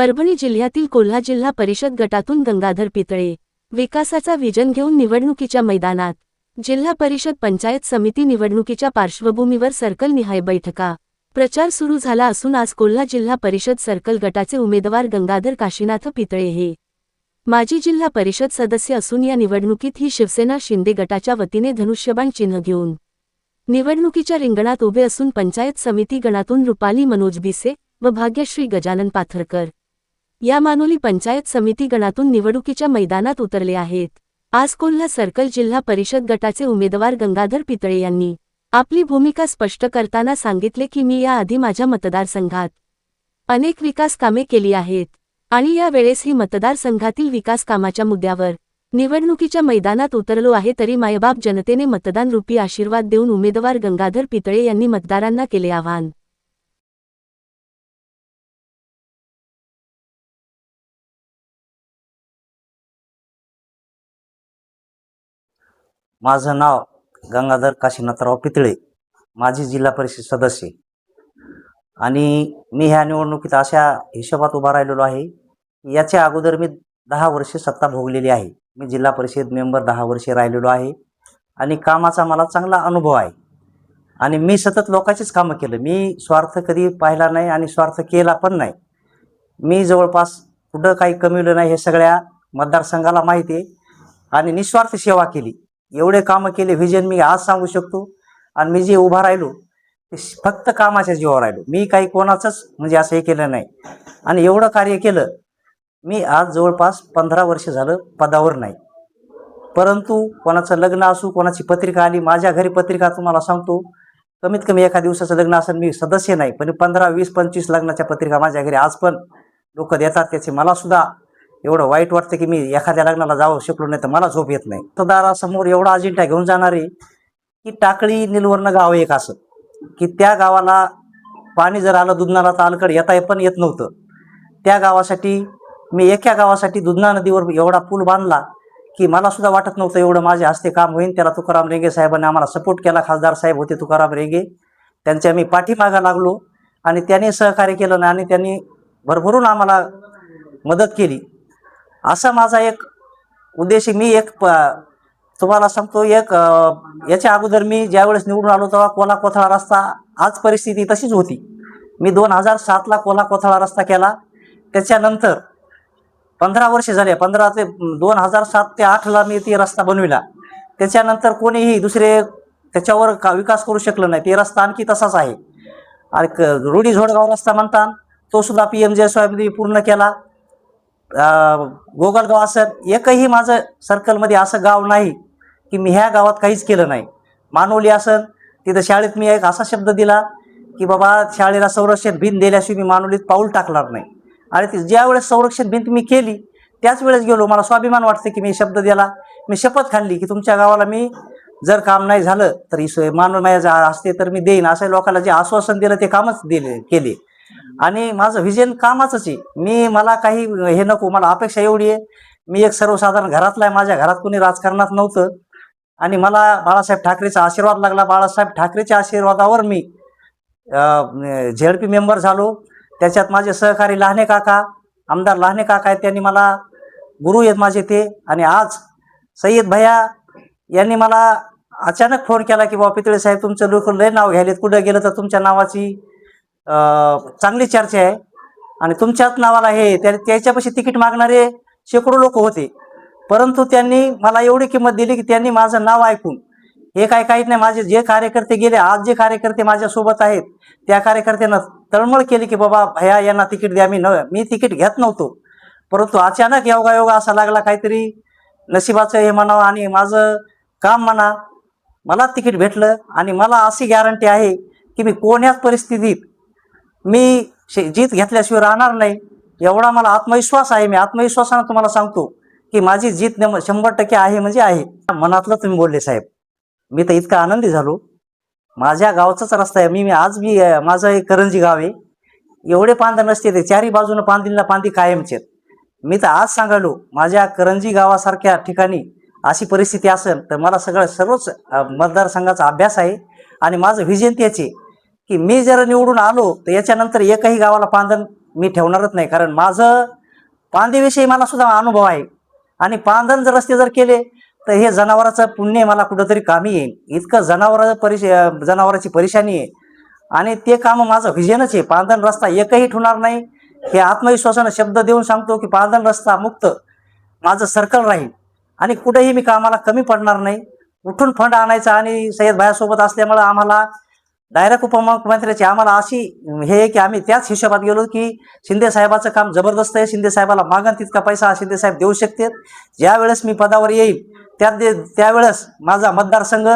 परभणी जिल्ह्यातील कोल्हा जिल्हा परिषद गटातून गंगाधर पितळे विकासाचा विजन घेऊन निवडणुकीच्या मैदानात. जिल्हा परिषद पंचायत समिती निवडणुकीच्या पार्श्वभूमीवर सर्कल निहाय बैठका. प्रचार सुरू झाला असून आज कोल्हा जिल्हा परिषद सर्कल गटाचे उमेदवार गंगाधर काशीनाथ पितळे हे. माजी जिल्हा परिषद सदस्य असून या निवडणुकीत ही शिवसेना शिंदे गटाच्या वतीने धनुष्यबाण चिन्ह घेऊन. निवडणुकीच्या रिंगणात उभे असून पंचायत समिती गणातून रुपाली मनोज बिसे व भाग्यश्री गजानन पाथरकर. या मानोली पंचायत समिती गणातून निवडणुकीच्या मैदानात उतरले आहेत. आज कोल्हा सर्कल जिल्हा परिषद गटाचे उमेदवार गंगाधर पितळे यांनी आपली भूमिका स्पष्ट करताना सांगितले की मी याआधी माझ्या मतदारसंघात अनेक विकास कामे केली आहेत आणि या वेळेस ही मतदारसंघातील विकास कामाच्या मुद्द्यावर निवडणुकीच्या मैदानात उतरलो आहे तरी मायबाप जनतेने मतदान रूपी आशीर्वाद देऊन उमेदवार गंगाधर पितळे यांनी मतदारांना केले आवाहन. माझं नाव गंगाधर काशीनाथराव पितळे. माझी जिल्हा परिषद सदस्य. आणि मी ह्या निवडणुकीत अशा हिशोबात उभा राहिलेलो आहे. की याच्या अगोदर मी दहा वर्षे सत्ता भोगलेली आहे. मी जिल्हा परिषद मेंबर दहा वर्षे राहिलेलो आहे. आणि कामाचा मला चांगला अनुभव आहे. आणि मी सतत लोकांचीच कामं केलं. मी स्वार्थ कधी पाहिला नाही आणि स्वार्थ केला पण नाही. मी जवळपास कुठं काही कमीवलं नाही हे सगळ्या मतदारसंघाला माहिती आहे. आणि निस्वार्थ सेवा केली. एवढे कामं केले व्हिजन मी आज सांगू शकतो. आणि मी जे उभा राहिलो ते फक्त कामाच्या जीवावर राहिलो. मी काही कोणाचंच म्हणजे असं हे केलं नाही. आणि एवढं कार्य केलं मी आज जवळपास पंधरा वर्ष झालं पदावर नाही. परंतु कोणाचं लग्न असू कोणाची पत्रिका आली माझ्या घरी पत्रिका तुम्हाला सांगतो. कमीत कमी एका दिवसाचं लग्न असेल मी सदस्य नाही. पण पंधरा वीस पंचवीस लग्नाच्या पत्रिका माझ्या घरी आज पण लोक देतात त्याचे मला सुद्धा एवढं वाईट वाटतं की मी एखाद्या लग्नाला जाऊ शकलो नाही तर मला झोप येत नाही. तर दारासमोर एवढा अजिंठा घेऊन जाणार आहे की टाकळी निलवर्ण गाव एक असं की त्या गावाला पाणी जर आलं दुधनाला तर अलकड येता पण येत नव्हतं. त्या गावासाठी मी एका गावासाठी दुधना नदीवर एवढा पूल बांधला की मला सुद्धा वाटत नव्हतं एवढं माझे हस्ते काम होईल त्याला तुकाराम रेंगे साहेबांनी आम्हाला सपोर्ट केला. खासदार साहेब होते तुकाराम रेंगे. त्यांच्या मी पाठीमागा लागलो आणि त्यांनी सहकार्य केलं नाही आणि त्यांनी भरभरून आम्हाला मदत केली. असा माझा एक उद्देश मी एक प- तुम्हाला सांगतो एक याच्या अगोदर मी ज्यावेळेस निवडून आलो तेव्हा कोला कोथळा रस्ता आज परिस्थिती तशीच होती. मी दोन हजार सातला कोला कोथळा रस्ता केला. त्याच्यानंतर पंधरा वर्ष झाले पंधरा ते दोन हजार सात ते आठला मी ते रस्ता बनविला. त्याच्यानंतर कोणीही दुसरे त्याच्यावर का विकास करू शकलं नाही. ते रस्ता आणखी तसाच आहे. आणि क- रुडी झोडगाव रस्ता म्हणतात तो सुद्धा पी एम जे पूर्ण केला. गोगलगाव असं एकही माझं सर्कलमध्ये असं गाव नाही की मी ह्या गावात काहीच केलं नाही. मानवली असन तिथं शाळेत मी एक असा शब्द दिला की बाबा शाळेला संरक्षण भिंत दिल्याशिवाय मी मानवलीत पाऊल टाकणार नाही. आणि ती ज्यावेळेस संरक्षण भिंत मी केली त्याच वेळेस गेलो मला स्वाभिमान वाटते की मी शब्द दिला. मी शपथ खाल्ली की तुमच्या गावाला मी जर काम नाही झालं तर सोय मानव माझ्या असते तर मी देईन. असं लोकांना जे आश्वासन दिलं ते कामच दिले केले. आणि माझं व्हिजन कामाचंच आहे. मी मला काही हे नको मला अपेक्षा एवढी आहे. मी एक सर्वसाधारण घरातला आहे. माझ्या घरात कोणी राजकारणात नव्हतं. आणि मला बाळासाहेब ठाकरेचा आशीर्वाद लागला. बाळासाहेब ठाकरेच्या आशीर्वादावर मी झेड पी मेंबर झालो. त्याच्यात माझे सहकारी लहाने काका आमदार लहाने काका आहेत त्यांनी मला गुरु आहेत माझे ते. आणि आज सय्यद भैया यांनी मला अचानक फोन केला की बाबा पितळे साहेब तुमचं लोक लय नाव घ्यायलेत. कुठं गेलं तर तुमच्या नावाची चांगली चर्चा आहे. आणि तुमच्याच नावाला हे त्या त्याच्यापाशी तिकीट मागणारे शेकडो लोक होते. परंतु त्यांनी मला एवढी किंमत दिली की त्यांनी माझं नाव ऐकून हे काय काहीच नाही माझे जे कार्यकर्ते गेले आज जे कार्यकर्ते माझ्यासोबत आहेत त्या कार्यकर्त्यांना तळमळ केली की बाबा भया यांना तिकीट द्या मी न मी तिकीट घेत नव्हतो. परंतु अचानक योगायोगा असा लागला काहीतरी नशिबाचं हे म्हणावं आणि माझं काम म्हणा मला तिकीट भेटलं आणि मला अशी गॅरंटी आहे की मी कोण्याच परिस्थितीत मी शे- जीत घेतल्याशिवाय राहणार नाही. एवढा मला आत्मविश्वास आहे. मी आत्मविश्वासानं तुम्हाला सांगतो की माझी जीत नेम- शंभर टक्के आहे म्हणजे आहे. मनातलं तुम्ही बोलले साहेब. मी तर इतका आनंदी झालो. माझ्या गावचाच रस्ता आहे. मी मी आज मी माझं एक करंजी गाव आहे. एवढे पांदा नसते ते. चारही बाजूनं पांदीला पांदी कायमचे आहेत. मी तर आज सांगालो माझ्या करंजी गावासारख्या ठिकाणी अशी परिस्थिती असेल तर मला सगळं सर्वच मतदारसंघाचा अभ्यास आहे. आणि माझं व्हिजन त्याचे की मी जर निवडून आलो तर याच्यानंतर एकही गावाला पांधन मी ठेवणारच नाही. कारण माझं पांदेविषयी मला सुद्धा अनुभव आहे. आणि पांधन जर रस्ते जर केले तर हे जनावराचं पुण्य मला कुठंतरी कामी येईल. इतकं जनावर परिश जनावराची परेशानी आहे. आणि ते काम माझं व्हिजनच आहे. पांधन रस्ता एकही ठेवणार नाही. हे आत्मविश्वासानं शब्द देऊन सांगतो की पांधन रस्ता मुक्त माझं सर्कल राहील. आणि कुठेही मी कामाला कमी पडणार नाही. उठून फंड आणायचा आणि सय्यद भायासोबत असल्यामुळं आम्हाला डायरेक्ट उपमुख्यमंत्र्याची आम्हाला अशी हे आहे की आम्ही त्याच हिशोबात गेलो की शिंदे साहेबाचं काम जबरदस्त आहे. शिंदे साहेबाला मागन तितका पैसा शिंदे साहेब देऊ शकतात ज्यावेळेस मी पदावर येईल त्या दे त्यावेळेस माझा मतदारसंघ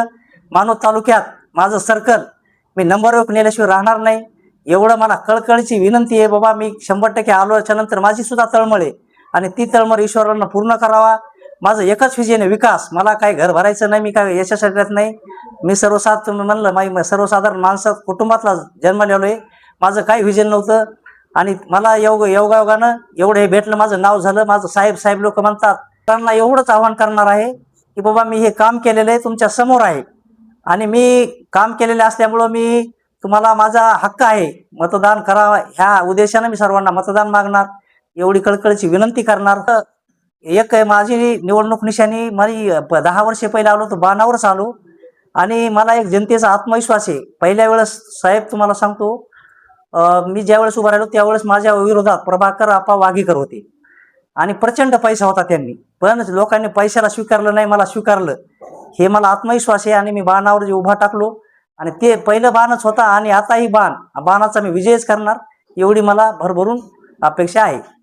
मानोद तालुक्यात माझं सर्कल मी नंबर एक नेल्याशिवाय राहणार नाही. एवढं मला कळकळीची विनंती आहे बाबा मी शंभर टक्के आलो याच्यानंतर माझी सुद्धा तळमळ आहे. आणि ती तळमळ ईश्वरांना पूर्ण करावा. माझं एकच विजय आहे विकास. मला काय घर भरायचं नाही मी काय याच्यासाठी येत नाही. मी सर्वसाध तुम्ही म्हणलं माई सर्वसाधारण माणसं कुटुंबातला जन्मलेलो आहे. माझं काही विजन नव्हतं. आणि मला योग योगायोगानं एवढं हे भेटलं माझं नाव झालं. माझं साहेब साहेब लोक म्हणतात त्यांना एवढंच आव्हान करणार आहे की बाबा मी हे काम केलेलं आहे तुमच्यासमोर आहे. आणि मी काम केलेलं असल्यामुळं मी तुम्हाला माझा हक्क आहे. मतदान करावा ह्या उद्देशानं मी सर्वांना मतदान मागणार. एवढी कळकळीची विनंती करणार. तर एक माझी निवडणूक निशाणी माझी प- दहा वर्षे पहिले आलो तर बाणावरच आलो. आणि मला एक जनतेचा आत्मविश्वास आहे. पहिल्या वेळेस साहेब तुम्हाला सांगतो मी ज्यावेळेस उभा राहिलो त्यावेळेस माझ्या विरोधात प्रभाकर आपा वाघीकर होते. आणि प्रचंड पैसा होता त्यांनी. पण लोकांनी पैशाला स्वीकारलं नाही मला स्वीकारलं. हे मला आत्मविश्वास आहे आणि मी बाणावर जे उभा टाकलो. आणि ते पहिलं बाणच होता आणि आताही बाण. बाणाचा मी विजयच करणार एवढी मला भरभरून अपेक्षा आहे.